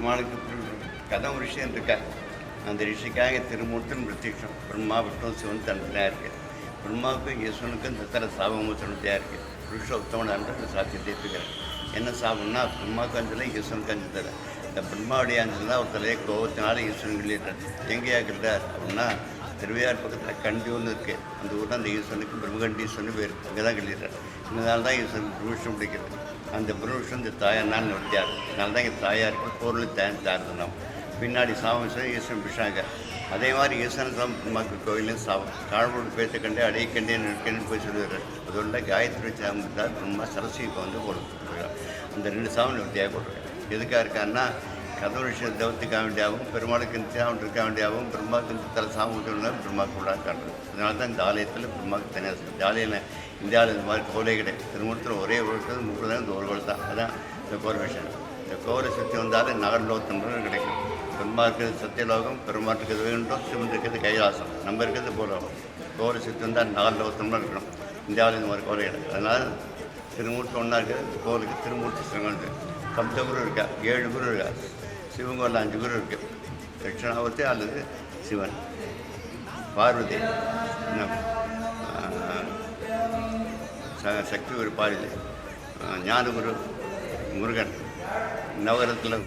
பெருமானுக்கு கதம் ரிஷின்னு இருக்கா அந்த ரிஷிக்காக திருமூர்த்தன் பிரத்யட்சம். பிரம்மா விஷ்ணு சிவன் தனித்தனியாக இருக்குது பிரம்மாவுக்கும் ஈஸ்வனுக்கும் தத்தர சாபமும் தனித்தையாக இருக்குது புருஷோத்தமன் அன்று சாத்தியத்தை இருக்கிறேன் என்ன சாபம்னா பிரம்மாவுக்கு அஞ்சல ஈஸ்வனுக்கு அஞ்சு தர. இந்த பிரம்மாவுடைய அஞ்சல் தான் ஒரு தலையை கோபத்தினால ஈஸ்வரன் வெளியிட்டார் எங்கேயா இருக்கிறார் அப்படின்னா திருவையார் பக்கத்தில் கண்டியூர்னு இருக்குது அந்த ஊரில் அந்த ஈஸ்வரனுக்கு பிரம்மகண்டீஸ்வரன் பேர். அங்கே தான் கழிடுறார் இதனால தான் ஈஸ்வரன் பிரமிஷம் பிடிக்கிறது. அந்த பிரமிஷம் இந்த தாயார்னால் நிறுத்தியார் அதனால தான் இங்கே தாயாருக்கு பொருள் தயார் தாருந்தோம் பின்னாடி சாபம் ஈஸ்வரன் பிடிச்சாங்க. அதே மாதிரி ஈஸ்வரன் சாமி பெருமாக்கு கோயிலையும் சாபம். தாழ்வோடு பேத்த கண்டே அடைய கண்டே நிற்கன்னு போய் சொல்லுவார். அதோட காயத்ரி சாமி தான் பிரம்மா சரஸ்வதிக்கு வந்து கொடுத்துருக்காங்க அந்த ரெண்டு சாமி நிறுத்தியாக போட்டிருக்காங்க எதுக்காக இருக்கான்னா கதவு விஷயம் தவிர்த்துக்க வேண்டியாகவும் பெருமாளுக்கு நித்தியாவும் இருக்க வேண்டியாகவும் பிரம்மாவுக்கு தலை சாமி விட்டுனா பிரம்மாவுக்கு கூட காட்டுறது. அதனால தான் இந்த ஆலயத்தில் பிரம்மாவுக்கு தனியாக ஜாலியில் இந்தியாவில் இந்த மாதிரி கோவிலே கிடையாது. திருமணத்தில் ஒரே ஒரு முப்பது இந்த ஒரு கோவில் தான் அதான் இந்த கோர்வேஷன் இந்த கோவிலை சுற்றி வந்தாலும் நகர்லோகத்தன்றது கிடைக்கும். பெருமா இருக்கிறது சத்தியலோகம் பெருமா இருக்கிறது வேண்டும் சிவன் இருக்கிறது கைலாசம். நம்ம இருக்கிறது பூலோகம் கோவிலை சுற்றி வந்தால் நகர்லோகத்தன்லாம் இருக்கணும். இந்தியாவில் இந்த மாதிரி கோவில் கிடையாது. அதனால் திருமூர்த்தி ஒன்றா இருக்குது கோவிலுக்கு திருமூர்த்தி சிவன் பத்து குரு இருக்கா ஏழு குரு இருக்கா. சிவங்க ஒரு அஞ்சு குரு இருக்கு தட்சிணாவத்தி அல்லது சிவன் பார்வதி இன்னும், ஆஹ், ச- சக்தி குரு பார்வதி ஞானகுரு முருகன் நவகரத்தில்